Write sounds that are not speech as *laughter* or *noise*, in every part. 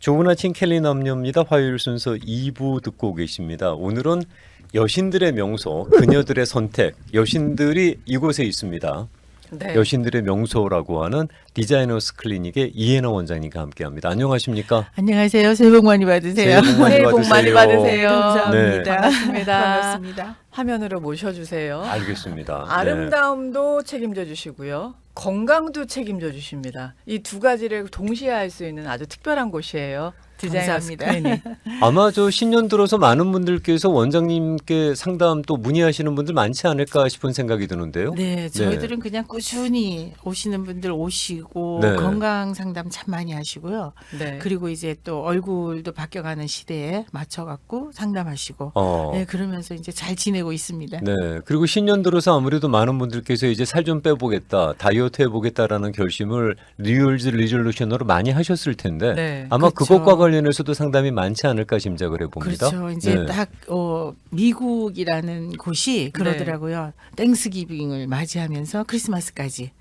좋은 아침 켈리 남녀입니다. 화요일 순서 2부 듣고 계십니다. 오늘은 여신들의 명소, 그녀들의 선택, 여신들이 이곳에 있습니다. 네. 여신들의 명소라고 하는 디자이너스 클리닉의 이혜나 원장님과 함께합니다. 안녕하십니까? 안녕하세요. 새해 복 많이 받으세요. 새해 복 많이 새해 복 많이 받으세요. 감사합니다. 반갑습니다. 반갑습니다. 화면으로 모셔주세요. 알겠습니다. 네. 아름다움도 책임져 주시고요. 건강도 책임져 주십니다. 이 두 가지를 동시에 할 수 있는 아주 특별한 곳이에요. 디자이너 감사합니다. 스크린이. *laughs* 아마 저 신년 들어서 많은 분들께서 원장님께 상담 또 문의하시는 분들 많지 않을까 싶은 생각이 드는데요. 네, 저희들은 그냥 꾸준히 오시는 분들 오시고 네. 건강 상담 참 많이 하시고요. 네. 그리고 이제 또 얼굴도 바뀌어가는 시대에 맞춰갖고 상담하시고. 어. 네, 그러면서 이제 잘 지내고 있습니다. 네. 그리고 신년 들어서 아무래도 많은 분들께서 이제 살 좀 빼보겠다, 다이어트 해보겠다라는 결심을 뉴얼즈 리졸루션으로 많이 하셨을 텐데 네. 아마 그 그렇죠. 것과 관련해서도 상담이 많지 않을까 짐작을 해봅니다. 그렇죠. 이제 네. 딱 어, 미국이라는 곳이 그러더라고요. 땡스기빙을 맞이하면서 크리스마스까지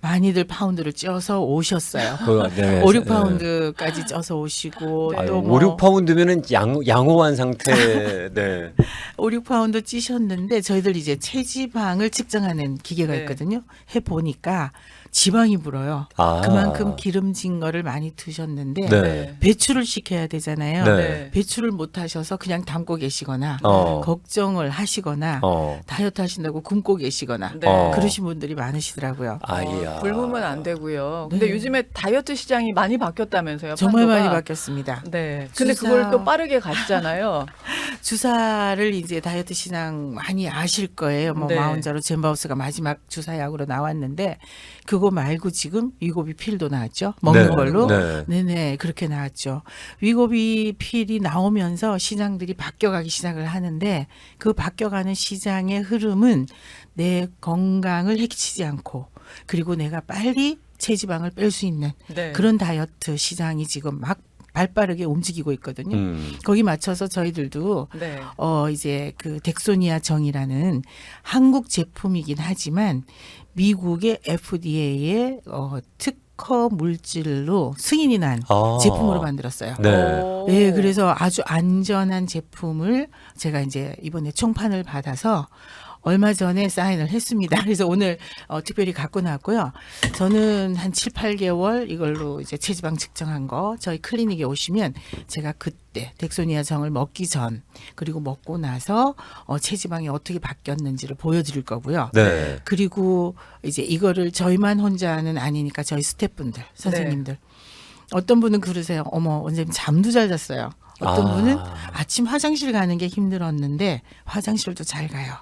많이들 파운드를 쪄서 오셨어요. 그, 네. *laughs* 오, 6 파운드까지 쪄서 오시고 아유, 또 5, 뭐 6파운드면은 양, 양호한 상태. *laughs* 네. 5, 6파운드 찌셨는데 저희들 이제 체지방을 측정하는 기계가 네. 있거든요. 해 보니까 지방이 불어요. 아. 그만큼 기름진 거를 많이 드셨는데 네. 배출을 시켜야 되잖아요. 네. 배출을 못 하셔서 그냥 담고 계시거나 어. 걱정을 하시거나 어. 다이어트 하신다고 굶고 계시거나 네. 어. 그러신 분들이 많으시더라고요. 아이야. 굶으면 안 되고요. 근데 네. 요즘에 다이어트 시장이 많이 바뀌었다면서요. 정말 판도가. 많이 바뀌었습니다. 네. 근데 주사- 그걸 또 빠르게 갔잖아요. *laughs* 주사를 이제 다이어트 시장 많이 아실 거예요. 뭐 네. 마운자로 젠바우스가 마지막 주사약으로 나왔는데 그거 말고 지금 위고비 필도 나왔죠. 먹는 네. 걸로. 네. 네네 그렇게 나왔죠. 위고비 필이 나오면서 시장들이 바뀌어가기 시작을 하는데 그 바뀌어가는 시장의 흐름은 내 건강을 해치지 않고 그리고 내가 빨리 체지방을 뺄 수 있는 네. 그런 다이어트 시장이 지금 막 발빠르게 움직이고 있거든요. 음. 거기 맞춰서 저희들도 네. 어 이제 그 덱소니아 정이라는 한국 제품이긴 하지만 미국의 FDA의 어 특허 물질로 승인이 난 아. 제품으로 만들었어요. 네. 오. 네, 그래서 아주 안전한 제품을 제가 이제 이번에 총판을 받아서 얼마 전에 사인을 했습니다. *laughs* 그래서 오늘 어, 특별히 갖고 나왔고요. 저는 한 7, 8개월 이걸로 이제 체지방 측정한 거 저희 클리닉에 오시면 제가 그때 덱소니아 정을 먹기 전 그리고 먹고 나서 어, 체지방이 어떻게 바뀌었는지를 보여드릴 거고요. 네. 그리고 이제 이거를 저희만 혼자는 아니니까 저희 스태프분들, 선생님들. 네. 어떤 분은 그러세요. 어머, 원장님 잠도 잘 잤어요. 어떤 아. 분은 아침 화장실 가는 게 힘들었는데 화장실도 잘 가요.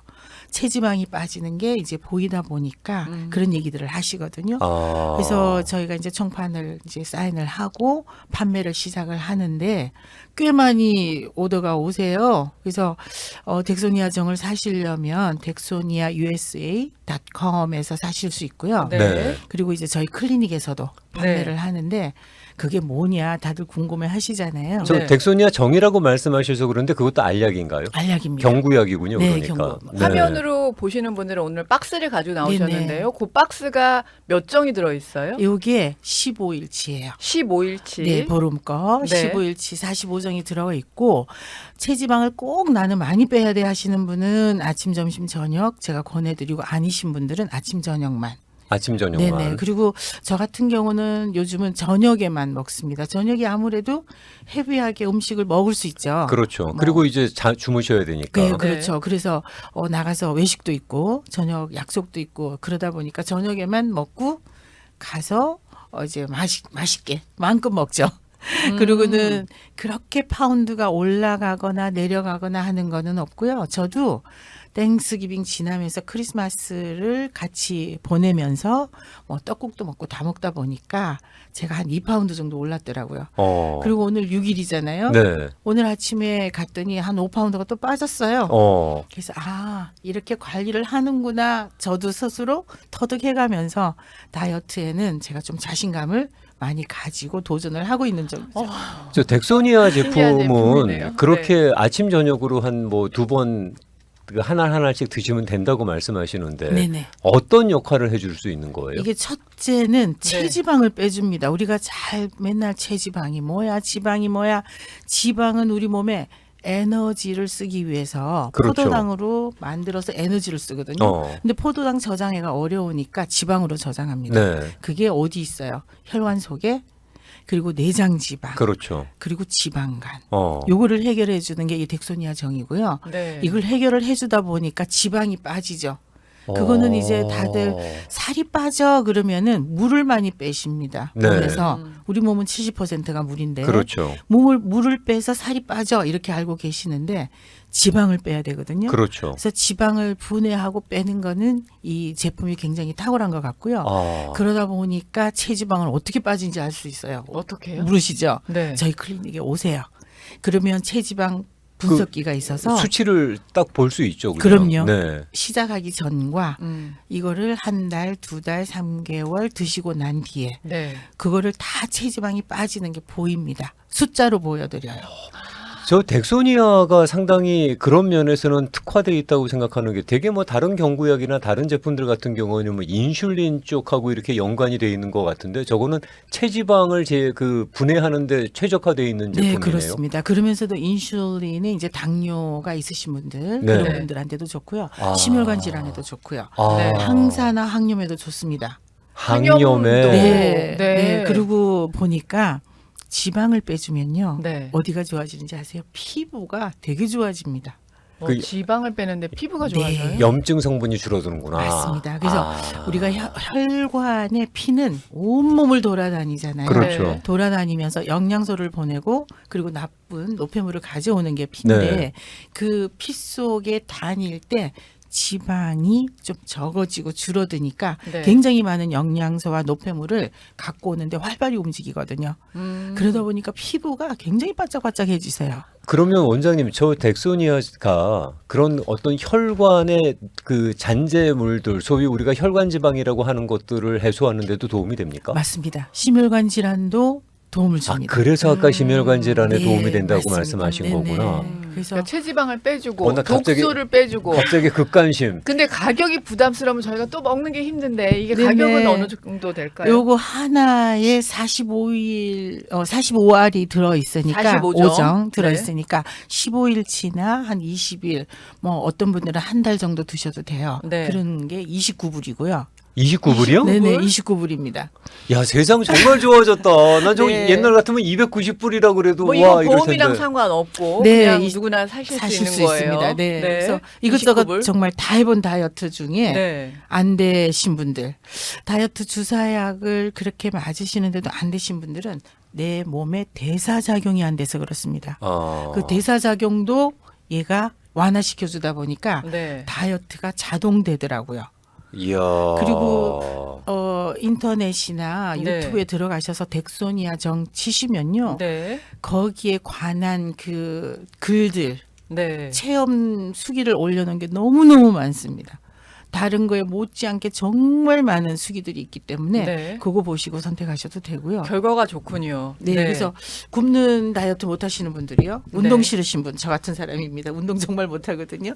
체지방이 빠지는 게 이제 보이다 보니까 음. 그런 얘기들을 하시거든요. 아. 그래서 저희가 이제 총판을 이제 사인을 하고 판매를 시작을 하는데 꽤 많이 오더가 오세요. 그래서 어, 덱소니아 정을 사시려면 덱소니아 USA.com에서 사실 수 있고요. 네. 네. 그리고 이제 저희 클리닉에서도 판매를 하는데 그게 뭐냐 다들 궁금해 하시잖아요. 저 네. 덱소니아 정이라고 말씀하셔서 그런데 그것도 알약인가요? 알약입니다. 경구약이군요. 네, 그러니까. 경구. 네. 화면으로 보시는 분들은 오늘 박스를 가지고 나오셨는데요. 그 박스가 몇 정이 들어 있어요? 요게 15일치예요. 15일치. 네, 보름 거 네. 15일치 45정이 들어가 있고 체지방을 꼭 나는 많이 빼야 돼 하시는 분은 아침, 점심, 저녁 제가 권해 드리고 아니신 분들은 아침, 저녁만. 아침 저녁만. 네네. 그리고 저 같은 경우는 요즘은 저녁에만 먹습니다. 저녁에 아무래도 헤비하게 음식을 먹을 수 있죠. 그렇죠. 뭐. 그리고 이제 자, 주무셔야 되니까. 네, 그렇죠. 그래서 어, 나가서 외식도 있고 저녁 약속도 있고 그러다 보니까 저녁에만 먹고 가서 어, 이제 맛있 맛있게 마음껏 먹죠. *laughs* 음. 그리고는 그렇게 파운드가 올라가거나 내려가거나 하는 거는 없고요. 저도 땡스기빙 지나면서 크리스마스를 같이 보내면서 뭐 떡국도 먹고 다 먹다 보니까 제가 한 2파운드 정도 올랐더라고요. 어. 그리고 오늘 6일이잖아요. 네. 오늘 아침에 갔더니 한 5파운드가 또 빠졌어요. 어. 그래서 아 이렇게 관리를 하는구나 저도 스스로 터득해가면서 다이어트에는 제가 좀 자신감을 많이 가지고 도전을 하고 있는 점이죠. 저 덱소니아 신기한 제품은 제품이네요. 그렇게 아침 저녁으로 한 뭐 두 번 그 하나 하나씩 드시면 된다고 말씀하시는데 네네. 어떤 역할을 해줄 수 있는 거예요? 이게 첫째는 네. 체지방을 빼줍니다. 우리가 잘 맨날 체지방이 뭐야, 지방이 뭐야. 지방은 우리 몸에 에너지를 쓰기 위해서 그렇죠. 포도당으로 만들어서 에너지를 쓰거든요. 어. 근데 포도당 저장해가 어려우니까 지방으로 저장합니다. 네, 그게 어디 있어요? 혈관 속에 그리고 내장 지방 그렇죠. 그리고 지방간. 어. 요거를 해결해 주는 게 이 덱소니아 정이고요. 네. 이걸 해결을 해 주다 보니까 지방이 빠지죠. 그거는 이제 다들 살이 빠져 그러면은 물을 많이 빼십니다. 네. 그래서 음. 우리 몸은 70%가 물인데 그렇죠. 몸을 물을 빼서 살이 빠져 이렇게 알고 계시는데 지방을 빼야 되거든요. 그렇죠. 그래서 지방을 분해하고 빼는 거는 이 제품이 굉장히 탁월한 것 같고요. 아. 그러다 보니까 체지방을 어떻게 빠진지 알 수 있어요. 어떻게 해요? 물으시죠? 네. 저희 클리닉에 오세요. 그러면 체지방 분석기가 있어서 그 수치를 딱 볼 수 있죠. 그냥. 그럼요. 네. 시작하기 전과 음. 이거를 한 달, 두 달, 삼 개월 드시고 난 뒤에 네. 그거를 다 체지방이 빠지는 게 보입니다. 숫자로 보여드려요. 저 덱소니아가 상당히 그런 면에서는 특화돼 있다고 생각하는 게 되게 뭐 다른 경구약이나 다른 제품들 같은 경우는 뭐 인슐린 쪽하고 이렇게 연관이 돼 있는 것 같은데 저거는 체지방을 제 그 분해하는데 최적화돼 있는 네, 제품이네요. 그렇습니다. 그러면서도 인슐린은 이제 당뇨가 있으신 분들 네. 그런 분들한테도 좋고요. 아. 심혈관 질환에도 좋고요. 아. 네. 항산화 항염에도 좋습니다. 항염에 항염도. 네, 네. 네. 그리고 보니까 지방을 빼주면요. 네. 어디가 좋아지는지 아세요? 피부가 되게 좋아집니다. 어, 그- 지방을 빼는데 피부가 네. 좋아져요? 염증 성분이 줄어드는구나. 맞습니다. 그래서 아. 우리가 혈- 혈관의 피는 온몸을 돌아다니잖아요. 그렇죠. 네. 돌아다니면서 영양소를 보내고 그리고 나쁜 노폐물을 가져오는 게 피인데 네. 그피 속에 다닐 때 지방이 좀 적어지고 줄어드니까 네. 굉장히 많은 영양소와 노폐물을 갖고 오는데 활발히 움직이거든요. 음. 그러다 보니까 피부가 굉장히 바짝바짝해지세요. 그러면 원장님 저 덱소니아가 그런 어떤 혈관의 그 잔재물들 소위 우리가 혈관 지방이라고 하는 것들을 해소하는 데도 도움이 됩니까? 맞습니다. 심혈관 질환도 도움을 아, 줍니다. 그래서 아까 음. 심혈관 질환에 네, 도움이 된다고 맞습니다. 말씀하신 네네. 거구나. 음. 그래서- 그러니까 체지방을 빼주고 어, 나 갑자기- 독소를 빼주고 갑자기 극관심. 근데 가격이 부담스러우면 저희가 또 먹는 게 힘든데 이게 네네. 가격은 어느 정도 될까요? 요거 하나에 45일, 어, 45알이 들어 있으니까, 45 정. 오정 들어 있으니까, 15일치나 한 20일, 뭐 어떤 분들은 한 달 정도 드셔도 돼요. 네. 그런 게 29불이고요. 29불이요? 네네, 29불? 29불입니다. 야 세상 정말 좋아졌다. 난 저기 네. 옛날 같으면 290불이라 그래도 뭐와 이거 이럴 보험이랑 텐데. 상관없고 네, 그냥 이- 누구나 사실, 사실 수 수 있는 거예요. 있습니다. 네. 그래서 이것저것 29불. 정말 다 해본 다이어트 중에 네. 안 되신 분들, 다이어트 주사약을 그렇게 맞으시는데도 안 되신 분들은 내 몸에 대사작용이 안 돼서 그렇습니다. 아. 그 대사작용도 얘가 완화시켜 주다 보니까 네. 다이어트가 자동되더라고요. 이야. 그리고 어 인터넷이나 네. 유튜브에 들어가셔서 덱소니아 정 치시면요. 네. 거기에 관한 그 글들 네. 체험 수기를 올려놓은 게 너무너무 많습니다. 다른 거에 못지않게 정말 많은 수기들이 있기 때문에 네. 그거 보시고 선택하셔도 되고요. 결과가 좋군요. 네, 그래서 굶는 다이어트 못 하시는 분들이요. 운동 네. 싫으신 분, 저 같은 사람입니다. 운동 정말 못 하거든요.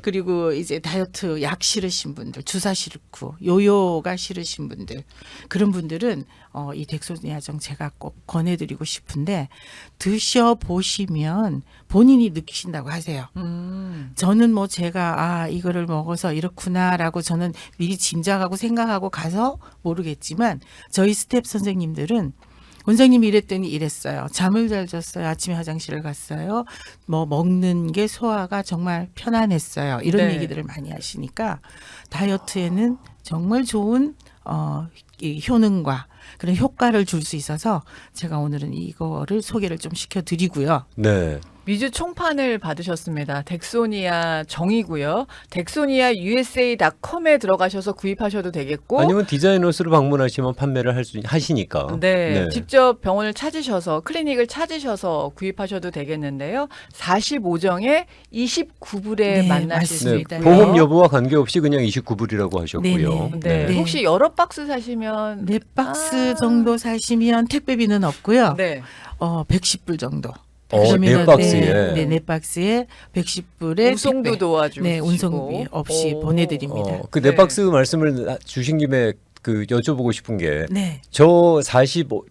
그리고 이제 다이어트 약 싫으신 분들, 주사 싫고 요요가 싫으신 분들, 그런 분들은 어, 이 덱소니아정 제가 꼭 권해드리고 싶은데 드셔 보시면 본인이 느끼신다고 하세요. 음. 저는 뭐 제가 아 이거를 먹어서 이렇구나라고 저는 미리 짐작하고 생각하고 가서 모르겠지만 저희 스텝 선생님들은 원장님이 이랬더니 이랬어요. 잠을 잘 잤어요. 아침에 화장실을 갔어요. 뭐 먹는 게 소화가 정말 편안했어요. 이런 네. 얘기들을 많이 하시니까 다이어트에는 정말 좋은 어, 이 효능과 그런 효과를 줄 수 있어서 제가 오늘은 이거를 소개를 좀 시켜드리고요. 네. 미주 총판을 받으셨습니다. 덱소니아 정이고요. 덱소니아 USA.com에 들어가셔서 구입하셔도 되겠고 아니면 디자이너스로 방문하시면 판매를 할 수 하시니까. 네, 직접 병원을 찾으셔서 클리닉을 찾으셔서 구입하셔도 되겠는데요. 45정에 29불에 네, 만나실 수 네, 맞습니다. 있고요. 보험 여부와 관계없이 그냥 29불이라고 하셨고요. 네. 네. 혹시 여러 박스 사시면 네 박스 아. 정도 사시면 택배비는 없고요. 네. 어 110불 정도. 어, 네 박스에. 네, 네, 네 박스에 110불에 운송도 도와주고 네, 운송비 없이 오. 보내 드립니다. 어, 그 네. 넷박스 말씀을 주신 김에 그 여쭤보고 싶은 게 네. 저 45,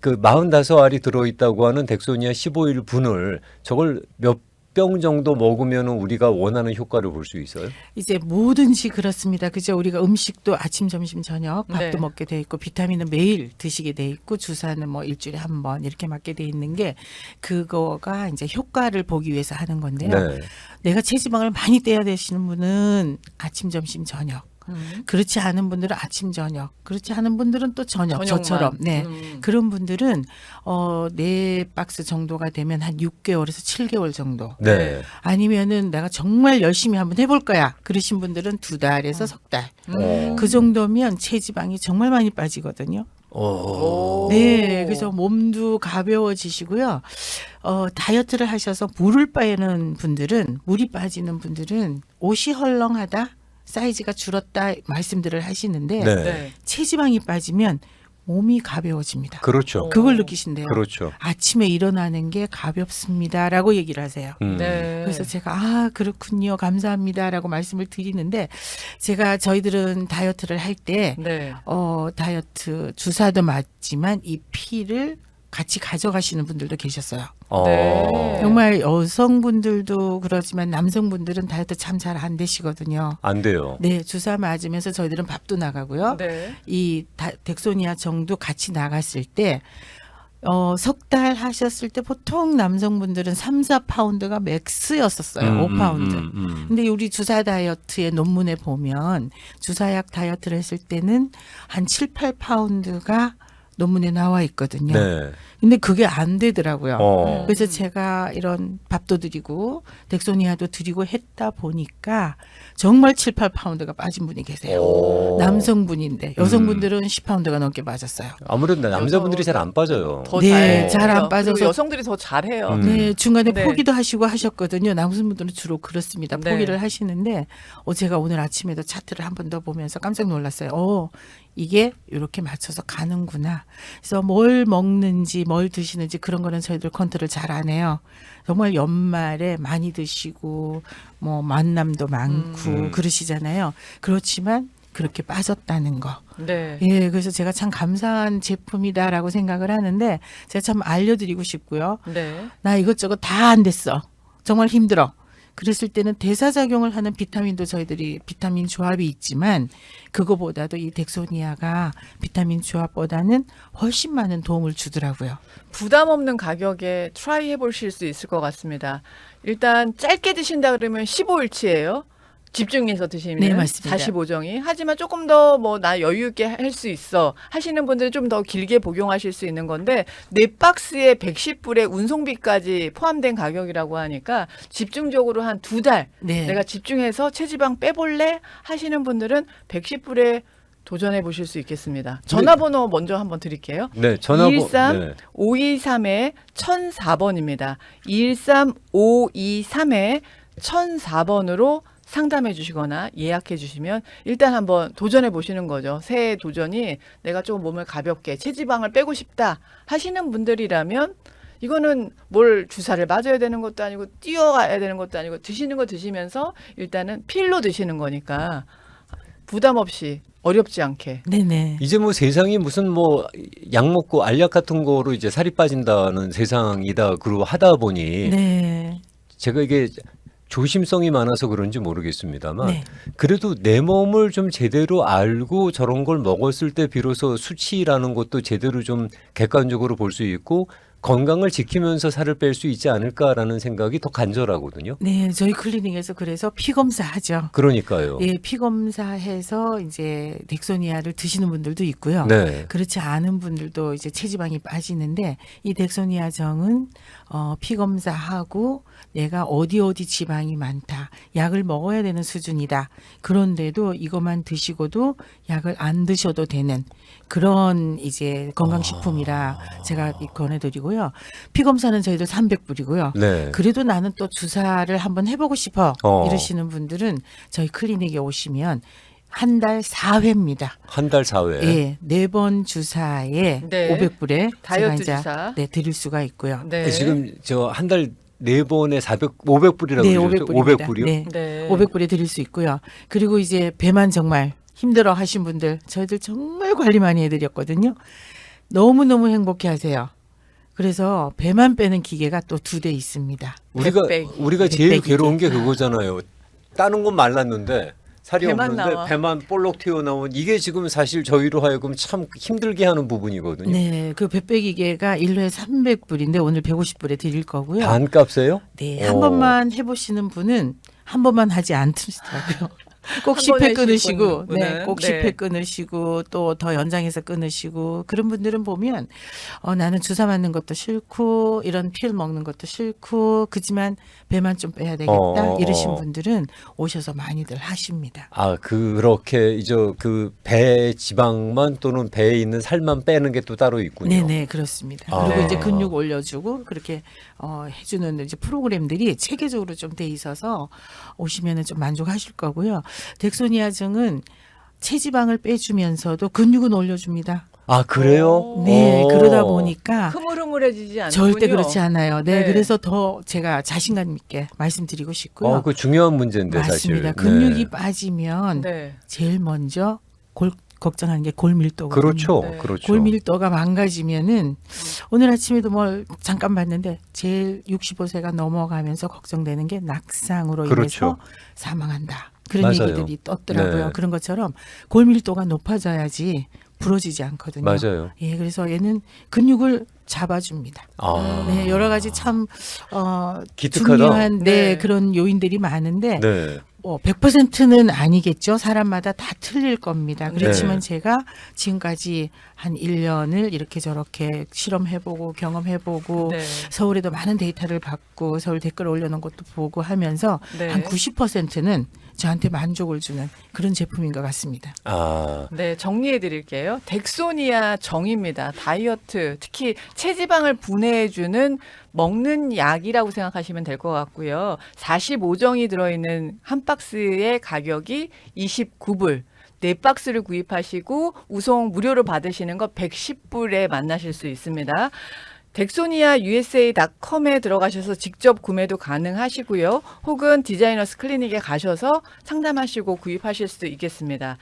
그 45알이 들어있다고 하는 덱소니아 15일 분을 저걸 몇 병 정도 먹으면 우리가 원하는 효과를 볼 수 있어요? 이제 뭐든지 그렇습니다. 그죠? 우리가 음식도 아침, 점심, 저녁 밥도 네. 먹게 돼 있고 비타민은 매일 드시게 돼 있고 주사는 뭐 일주일에 한 번 이렇게 맞게 돼 있는 게 그거가 이제 효과를 보기 위해서 하는 건데요. 네. 내가 체지방을 많이 떼야 되시는 분은 아침, 점심, 저녁. 음. 그렇지 않은 분들은 아침, 저녁. 그렇지 않은 분들은 또 저녁. 저녁만. 저처럼. 네. 음. 그런 분들은 어네 박스 정도가 되면 한 6개월에서 7개월 정도. 네. 아니면은 내가 정말 열심히 한번 해볼 거야. 그러신 분들은 두 달에서 석 달. 어. 그 정도면 체지방이 정말 많이 빠지거든요. 어. 오. 네, 그래서 몸도 가벼워지시고요. 어, 다이어트를 하셔서 물을 빠는 분들은 물이 빠지는 분들은 옷이 헐렁하다, 사이즈가 줄었다 말씀들을 하시는데 네. 네. 체지방이 빠지면 몸이 가벼워집니다. 그렇죠. 그걸 느끼신대요. 그렇죠. 아침에 일어나는 게 가볍습니다라고 얘기를 하세요. 음. 네. 그래서 제가 아 그렇군요 감사합니다라고 말씀을 드리는데 제가 저희들은 다이어트를 할 때 네. 어, 다이어트 주사도 맞지만 이 피를 같이 가져가시는 분들도 계셨어요. 어. 네. 정말 여성분들도 그렇지만 남성분들은 다이어트 참 잘 안 되시거든요. 안 돼요. 네, 주사 맞으면서 저희들은 밥도 나가고요. 네. 이 다, 덱소니아 정도 같이 나갔을 때 어, 석 달 하셨을 때 보통 남성분들은 3, 4파운드가 맥스였었어요. 음, 5파운드. 음, 음, 음. 근데 우리 주사 다이어트의 논문에 보면 주사약 다이어트를 했을 때는 한 7, 8파운드가 논문에 나와 있거든요. 네. 근데 그게 안 되더라고요. 어. 그래서 제가 이런 밥도 드리고 덱소니아도 드리고 했다 보니까 정말 7, 8파운드가 빠진 분이 계세요. 오. 남성분인데 여성분들은 10파운드가 넘게 빠졌어요. 아무래도 남자분들이 잘 안 빠져요. 더 네, 잘, 잘안. 빠져서- 그리고 여성들이 더 잘해요. 음. 네, 중간에 네. 포기도 하시고 하셨거든요. 남성분들은 주로 그렇습니다. 네. 포기를 하시는데, 어, 제가 오늘 아침에도 차트를 한 번 더 보면서 깜짝 놀랐어요. 어, 이게 이렇게 맞춰서 가는구나. 그래서 뭘 먹는지, 뭘 드시는지 그런 거는 저희들 컨트롤 잘 안 해요. 정말 연말에 많이 드시고, 뭐, 만남도 많고, 음. 그러시잖아요. 그렇지만, 그렇게 빠졌다는 거. 네. 예, 그래서 제가 참 감사한 제품이다라고 생각을 하는데, 제가 참 알려드리고 싶고요. 네. 나 이것저것 다 안 됐어. 정말 힘들어. 그랬을 때는 대사작용을 하는 비타민도 저희들이 비타민 조합이 있지만 그거보다도 이 덱소니아가 비타민 조합보다는 훨씬 많은 도움을 주더라고요. 부담 없는 가격에 트라이 해보실 수 있을 것 같습니다. 일단 짧게 드신다 그러면 15일치예요. 집중해서 드시면 네, 맞습니다. 45정이 하지만 조금 더 뭐 나 여유 있게 할 수 있어 하시는 분들은 좀 더 길게 복용하실 수 있는 건데 네 박스에 110불에 운송비까지 포함된 가격이라고 하니까 집중적으로 한 두 달 네. 내가 집중해서 체지방 빼볼래 하시는 분들은 110불에 도전해 보실 수 있겠습니다. 전화번호 먼저 한번 드릴게요. 네, 전화번 213 네. 523에 1004번입니다. 213 523에 1004번으로 상담해 주시거나 예약해 주시면 일단 한번 도전해 보시는 거죠. 새해 도전이 내가 좀 몸을 가볍게 체지방을 빼고 싶다 하시는 분들이라면 이거는 뭘 주사를 맞아야 되는 것도 아니고 뛰어가야 되는 것도 아니고 드시는 거 드시면서 일단은 필로 드시는 거니까 부담 없이 어렵지 않게 네네. 이제 뭐 세상이 무슨 뭐 약 먹고 알약 같은 거로 이제 살이 빠진다는 세상이다 그러고 하다 보니 네. 제가 이게 조심성이 많아서 그런지 모르겠습니다만 네. 그래도 내 몸을 좀 제대로 알고 저런 걸 먹었을 때 비로소 수치라는 것도 제대로 좀 객관적으로 볼 수 있고 건강을 지키면서 살을 뺄 수 있지 않을까라는 생각이 더 간절하거든요. 네, 저희 클리닉에서 그래서 피 검사 하죠. 그러니까요. 예, 피 검사해서 이제 덱소니아를 드시는 분들도 있고요. 네. 그렇지 않은 분들도 이제 체지방이 빠지는데 이 덱소니아 정은 어, 피 검사하고 내가 어디 어디 지방이 많다. 약을 먹어야 되는 수준이다. 그런데도 이것만 드시고도 약을 안 드셔도 되는 그런 이제 건강식품이라 제가 권해드리고요. 피 검사는 저희들 300불이고요. 네. 그래도 나는 또 주사를 한번 해보고 싶어 어. 이러시는 분들은 저희 클리닉에 오시면 한 달 4회입니다. 한 달 사회. 예, 네 번 주사에 네. 500불에 다이어트 제가 이제 주사. 네, 드릴 수가 있고요. 네. 지금 저 한 달 네 번에 400 500불이라고 네, 그러셨죠? 500불입니다. 500불이요? 네. 네. 500불에 드릴 수 있고요. 그리고 이제 배만 정말 힘들어 하신 분들 저희들 정말 관리 많이 해드렸거든요. 너무너무 행복해 하세요. 그래서 배만 빼는 기계가 또 두 대 있습니다. 우리가 백백. 우리가 제일 백백이지. 괴로운 게 그거잖아요. 다른 건 말랐는데 살이 배만 없는데 나와. 배만 볼록 튀어나온 이게 지금 사실 저희로 하여금 참 힘들게 하는 부분이거든요. 네, 그 배빼 기계가 1회에 300불인데 오늘 150불에 드릴 거고요. 반값이에요? 네, 한 오. 번만 해보시는 분은 한 번만 하지 않더라고요. 꼭한 10회 번에 끊으시고, 네, 분은, 꼭 네. 10회 끊으시고 또 더 연장해서 끊으시고 그런 분들은 보면 어, 나는 주사 맞는 것도 싫고 이런 필 먹는 것도 싫고 그지만 배만 좀 빼야 되겠다 어, 어, 이러신 어. 분들은 오셔서 많이들 하십니다. 아 그렇게 이제 그배 지방만 또는 배에 있는 살만 빼는 게 또 따로 있군요. 네네 그렇습니다. 아. 그리고 네. 이제 근육 올려주고 그렇게 어, 해주는 이제 프로그램들이 체계적으로 좀 돼 있어서 오시면은 좀 만족하실 거고요. 덱소니아증은 체지방을 빼주면서도 근육은 올려줍니다. 아 그래요? 오. 네 오. 그러다 보니까 흐물흐물해지지 않군요. 절대 그렇지 않아요. 네, 네. 그래서 더 제가 자신감 있게 말씀드리고 싶고요. 어, 그 중요한 문제인데 맞습니다. 사실. 근육이 네. 빠지면 네. 제일 먼저 골, 걱정하는 게 골밀도거든요. 그렇죠, 네. 그렇죠. 골밀도가 망가지면은 오늘 아침에도 뭘 잠깐 봤는데 제일 65세가 넘어가면서 걱정되는 게 낙상으로 그렇죠. 인해서 사망한다. 그런 맞아요. 얘기들이 떴더라고요. 네. 그런 것처럼 골밀도가 높아져야지 부러지지 않거든요. 맞아요. 예, 그래서 얘는 근육을 잡아줍니다. 아, 네, 여러 가지 참 어, 기특하다. 중요한 네, 네. 그런 요인들이 많은데 네. 어, 100%는 아니겠죠. 사람마다 다 틀릴 겁니다. 그렇지만 네. 제가 지금까지 한 1년을 이렇게 저렇게 실험해보고 경험해보고 네. 서울에도 많은 데이터를 받고 서울 댓글 올려놓은 것도 보고 하면서 네. 한 90%는 저한테 만족을 주는 그런 제품인 것 같습니다. 아, 네, 정리해 드릴게요. 덱소니아 정입니다. 다이어트, 특히 체지방을 분해해 주는 먹는 약이라고 생각하시면 될 것 같고요. 45정이 들어 있는 한 박스의 가격이 29불. 네 박스를 구입하시고 우송 무료로 받으시는 거 110불에 만나실 수 있습니다. 덱소니아 USA.com에 들어가셔서 직접 구매도 가능하시고요. 혹은 디자이너스 클리닉에 가셔서 상담하시고 구입하실 수 있겠습니다.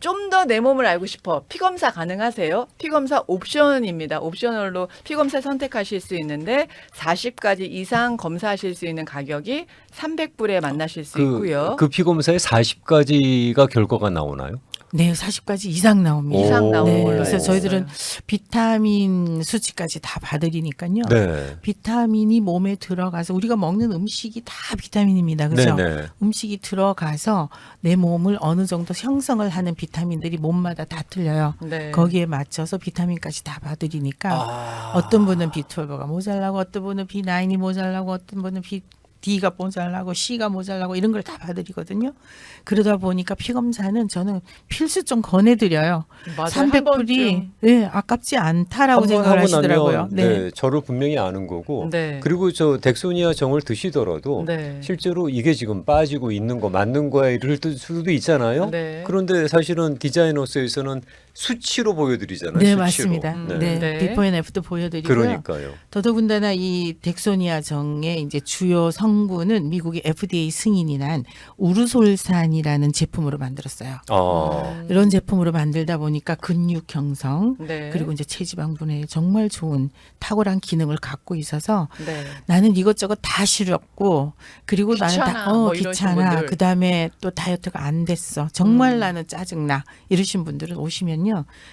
좀 더 내 몸을 알고 싶어. 피 검사 가능하세요? 피 검사 옵션입니다. 옵셔널로 피 검사 선택하실 수 있는데 40가지 이상 검사하실 수 있는 가격이 300불에 만나실 수 그, 있고요. 그 피검사에 40가지가 결과가 나오나요? 네, 40가지 이상 나옵니다. 이상 오. 나오는 네, 걸로 그래서 알고 저희들은. 비타민 수치까지 다 봐드리니까요. 네. 비타민이 몸에 들어가서 우리가 먹는 음식이 다 비타민입니다. 그렇죠? 네, 네. 음식이 들어가서 내 몸을 어느 정도 형성을 하는 비타민들이 몸마다 다 틀려요. 네. 거기에 맞춰서 비타민까지 다 봐드리니까 아. 어떤 분은 B12가 모자라고 어떤 분은 B9이 모자라고 어떤 분은 B D가 모자라고 C가 모자라고 이런 걸 다 봐드리거든요. 그러다 보니까 피 검사는 저는 필수 좀 권해드려요. 맞아요. 한 300불이 번쯤. 네, 아깝지 않다라고 한번 생각을 하고 하시더라고요. 나면 네. 네, 저를 분명히 아는 거고 네. 그리고 저 덱소니아 정을 드시더라도 네. 실제로 이게 지금 빠지고 있는 거 맞는 거야 이럴 수도 있잖아요. 네. 그런데 사실은 디자이너스에서는 수치로 보여드리잖아요. 네, 수치로. 맞습니다. 음, 네. 네. 비포 앤 애프터 보여드리고요. 그러니까요. 더더군다나 이 덱소니아 정의 이제 주요 성분은 미국의 FDA 승인이 난 우르솔산이라는 제품으로 만들었어요. 아, 이런 제품으로 만들다 보니까 근육 형성 네. 그리고 이제 체지방 분해에 정말 좋은 탁월한 기능을 갖고 있어서 네. 나는 이것저것 다 싫었고 그리고 나는 귀찮아, 다 어, 뭐 이러신 귀찮아 분들. 그다음에 또 다이어트가 안 됐어 정말 음. 나는 짜증나 이러신 분들은 오시면요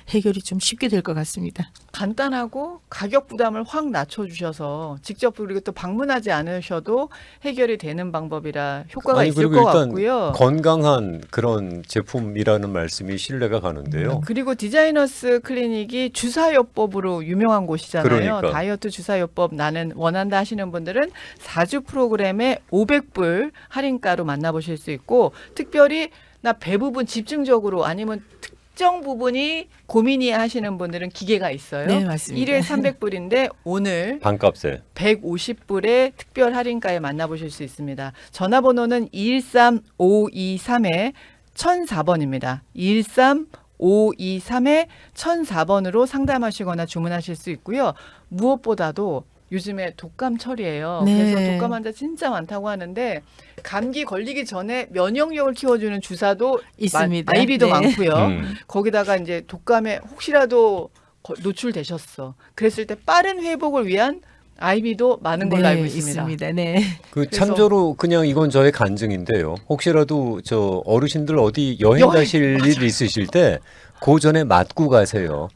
해결이 좀 쉽게 될 것 같습니다. 간단하고 가격 부담을 확 낮춰주셔서 직접 그리고 또 방문하지 않으셔도 해결이 되는 방법이라 효과가 아니, 있을 것 일단 같고요. 건강한 그런 제품이라는 말씀이 신뢰가 가는데요. 그리고 디자이너스 클리닉이 주사요법으로 유명한 곳이잖아요. 그러니까. 다이어트 주사요법 나는 원한다 하시는 분들은 4주 프로그램에 500불 할인가로 만나보실 수 있고 특별히 나 배 부분 집중적으로 아니면 특 정 부분이 고민이야 하시는 분들은 기계가 있어요. 네 맞습니다. 1회 300불인데 오늘 반값에. 150불의 특별 할인가에 만나보실 수 있습니다. 전화번호는 213523에 1004번입니다. 13523에 1004번으로 상담하시거나 주문하실 수 있고요. 무엇보다도 요즘에 독감철이에요. 네. 그래서 독감 환자 진짜 많다고 하는데 감기 걸리기 전에 면역력을 키워주는 주사도 있습니다. 마- 아이비도 네. 많고요. 음. 거기다가 이제 독감에 혹시라도 거- 노출되셨어. 그랬을 때 빠른 회복을 위한 아이비도 많은 걸로 네, 알고 있습니다. 네. 그 참조로 그냥 이건 저의 간증인데요. 혹시라도 저 어르신들 어디 여행 여행, 가실 일 있으실 때그 전에 맞고 가세요.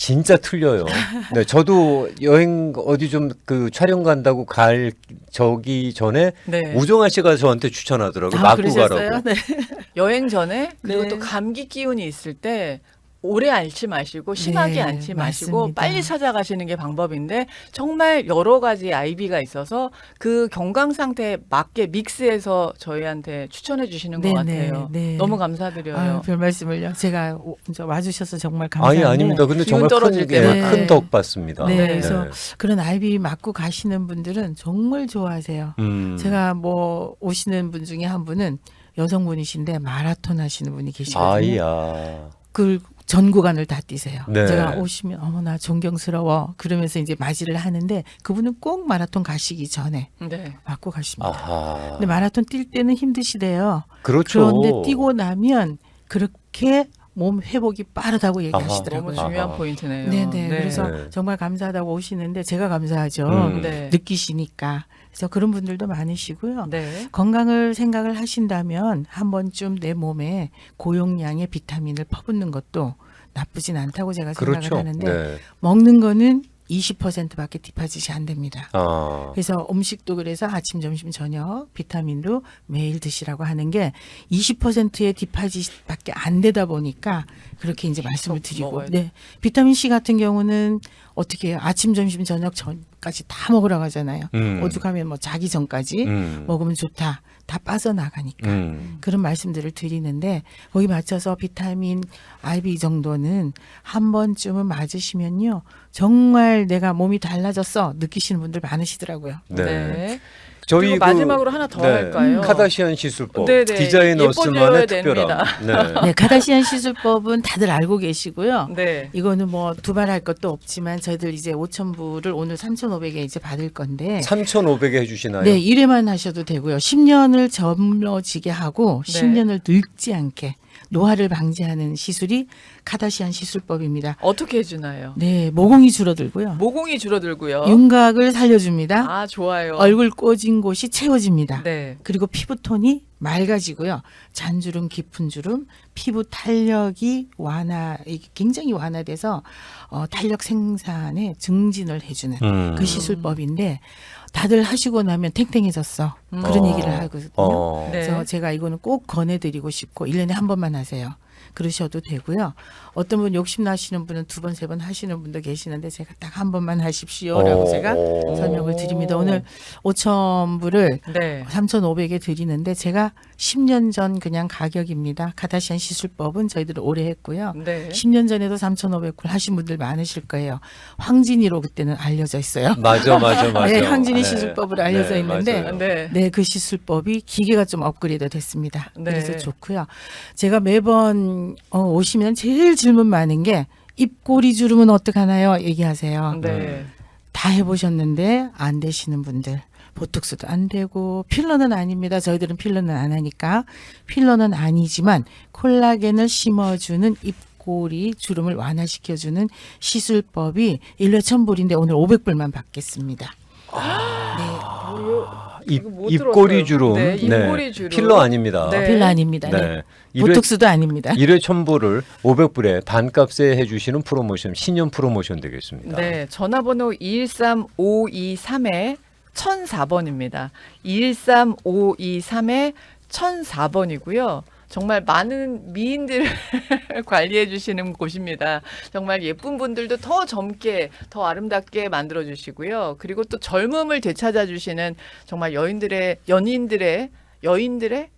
진짜 틀려요. 네, 저도 여행 어디 좀 그 촬영 간다고 갈 저기 전에 네. 우정아 씨가 저한테 추천하더라고요. 아, 맞고 그러셨어요? 가라고. 네. *laughs* 여행 전에 그리고 네. 또 감기 기운이 있을 때 오래 앓지 마시고 심하게 네, 앓지 마시고 맞습니다. 빨리 찾아가시는 게 방법인데 정말 여러 가지 아이비가 있어서 그 건강 상태에 맞게 믹스해서 저희한테 추천해 주시는 것 네, 같아요. 네, 네. 너무 감사드려요. 아유, 별 말씀을요. 제가 오- 저 와주셔서 정말 아니 감사한데. 아닙니다. 근데 정말 떨어질 큰, 예, 때마다. 큰덕 받습니다. 네, 그래서 그런 아이비 맞고 가시는 분들은 정말 좋아하세요. 음. 제가 뭐 오시는 분 중에 한 분은 여성분이신데 마라톤 하시는 분이 계시거든요. 아이야. 그 전 구간을 다 뛰세요. 네. 제가 오시면 어머나 존경스러워 그러면서 이제 맞이를 하는데 그분은 꼭 마라톤 가시기 전에 네. 맞고 가십니다. 아하. 근데 마라톤 뛸 때는 힘드시대요. 그렇죠. 그런데 뛰고 나면 그렇게 몸 회복이 빠르다고 너무 얘기하시더라고요. 아하. 중요한 포인트네요. 네네. 그래서 네. 정말 감사하다고 오시는데 제가 감사하죠. 음. 네. 느끼시니까. 그래서 그런 분들도 많으시고요. 네. 건강을 생각을 하신다면 한 번쯤 내 몸에 고용량의 비타민을 퍼붓는 것도 나쁘진 않다고 제가 생각을 그렇죠. 하는데 네. 먹는 거는 20%밖에 디파짓이 안 됩니다. 아. 그래서 음식도 그래서 아침, 점심, 저녁 비타민도 매일 드시라고 하는 게 20%의 디파짓밖에 안 되다 보니까 그렇게 이제 말씀을 드리고 네 비타민 C 같은 경우는 어떻게 해요? 아침, 점심, 저녁 전까지 다 먹으라고 하잖아요. 음. 오죽하면 뭐 자기 전까지 음. 먹으면 좋다. 다 빠져나가니까. 음. 그런 말씀들을 드리는데 거기 맞춰서 비타민 IB 정도는 한 번쯤은 맞으시면요 정말 내가 몸이 달라졌어 느끼시는 분들 많으시더라고요. 네. 네. 저희 그리고 그- 마지막으로 하나 더 할까요? 카다시안 시술법 네네. 디자이너스만의 특별함. 네. *laughs* 네 카다시안 시술법은 다들 알고 계시고요. 네. 이거는 뭐 두말할 것도 없지만 저희들 이제 5천 부를 오늘 3,500에 이제 받을 건데 3,500에 해주시나요? 네 1회만 하셔도 되고요. 10년을 젊어지게 하고 네. 10년을 늙지 않게 노화를 방지하는 시술이 카다시안 시술법입니다. 어떻게 해주나요? 네, 모공이 줄어들고요. 모공이 줄어들고요. 윤곽을 살려줍니다. 아 좋아요. 얼굴 꽂은 곳이 채워집니다. 네. 그리고 피부톤이 맑아지고요. 잔주름, 깊은 주름, 피부 탄력이 완화, 굉장히 완화돼서 어, 탄력 생산에 증진을 해주는 음. 그 시술법인데 다들 하시고 나면 탱탱해졌어. 그런 어. 얘기를 하거든요. 어. 네. 그래서 제가 이거는 꼭 권해드리고 싶고 1년에 한 번만 하세요. 그러셔도 되고요. 어떤 분 욕심 나시는 분은 두 번, 세 번 하시는 분도 계시는데 제가 딱 한 번만 하십시오라고 어. 제가 어. 설명을 드립니다. 오늘 5천 불을 네. 3,500에 드리는데 제가 10년 전 그냥 가격입니다. 카다시안 시술법은 저희들 오래 했고요. 네. 10년 전에도 3,500불 하신 분들 많으실 거예요. 황진이로 그때는 알려져 있어요. 맞아, 맞아, *laughs* 맞아. 네, 황진이 시술법으로 알려져 있는데 맞아요. 네. 네, 그 시술법이 기계가 좀 업그레이드 됐습니다. 네. 그래서 좋고요. 제가 매번 어, 오시면 제일 질문 많은 게 입꼬리 주름은 어떡하나요? 얘기하세요. 네. 다 해보셨는데 안 되시는 분들. 보톡스도 안 되고 필러는 아닙니다. 저희들은 필러는 안 하니까 필러는 아니지만 콜라겐을 심어주는 입꼬리 주름을 완화시켜주는 시술법이 1회 천불인데 오늘 500불만 받겠습니다. 입, 이거 못 입꼬리 들었어요. 주름. 네, 입꼬리 주름. 필러 아닙니다. 네. 필러 아닙니다. 네. 네. 보톡스도 아닙니다. 1회 첨부를 500불에 반값에 해주시는 프로모션, 신년 프로모션 되겠습니다. 네, 전화번호 213523에 1004번입니다. 213523에 1004번이고요. 정말 많은 미인들을 *laughs* 관리해 주시는 곳입니다. 정말 예쁜 분들도 더 젊게, 더 아름답게 만들어 주시고요. 그리고 또 젊음을 되찾아 주시는 정말 여인들의 연인들의 여인들의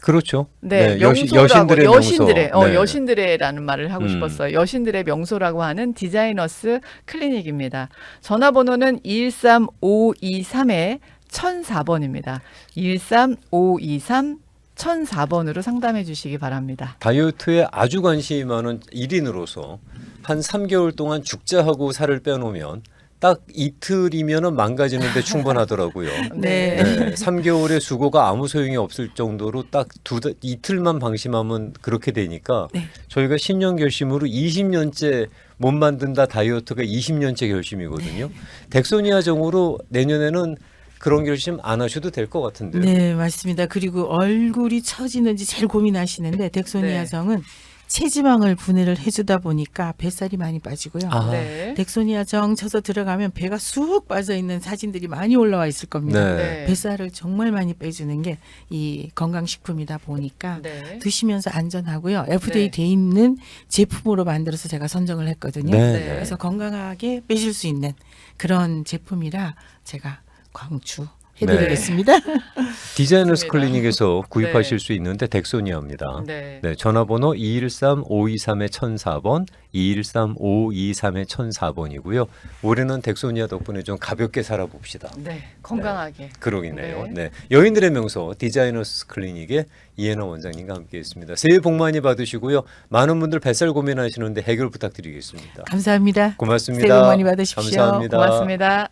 그렇죠. 네, 여시, 명소라고 여신들의 여신들의. 어 네. 여신들의라는 말을 하고 음. 싶었어요. 여신들의 명소라고 하는 디자이너스 클리닉입니다. 전화번호는 13523에 1004번입니다. 13523 1004번으로 상담해 주시기 바랍니다. 다이어트에 아주 관심이 많은 1인으로서 한 3개월 동안 죽자 하고 살을 빼놓으면 딱 이틀이면은 망가지는데 충분하더라고요. *laughs* 네. 네, 3개월의 수고가 아무 소용이 없을 정도로 딱두 이틀만 방심하면 그렇게 되니까 네. 저희가 신년 결심으로 20년째 못 만든다 다이어트가 20년째 결심이거든요. 덱소니아 정으로 내년에는 그런 결심 안 하셔도 될 것 같은데요. 네, 맞습니다. 그리고 얼굴이 처지는지 제일 고민하시는데 덱소니아정은 체지방을 분해를 해주다 보니까 뱃살이 많이 빠지고요. 아, 네. 덱소니아정 쳐서 들어가면 배가 쑥 빠져 있는 사진들이 많이 올라와 있을 겁니다. 네. 뱃살을 정말 많이 빼주는 게 이 건강식품이다 보니까 네. 드시면서 안전하고요. FDA 네. 돼 있는 제품으로 만들어서 제가 선정을 했거든요. 네. 네. 그래서 건강하게 빼실 수 있는 그런 제품이라 제가 광추 해드리겠습니다. *laughs* 디자이너스 좋습니다. 클리닉에서 구입하실 네. 수 있는데 덱소니아입니다. 네. 네, 전화번호 213-523-1004번, 213-523-1004번이고요. 올해는 덱소니아 덕분에 좀 가볍게 살아봅시다. 네. 건강하게. 그러기네요. 네. 네. 여인들의 명소 디자이너스 클리닉의 이혜나 원장님과 함께했습니다. 새해 복 많이 받으시고요. 많은 분들 뱃살 고민하시는데 해결 부탁드리겠습니다. 감사합니다. 고맙습니다. 새해 복 많이 받으십시오. 감사합니다. 고맙습니다.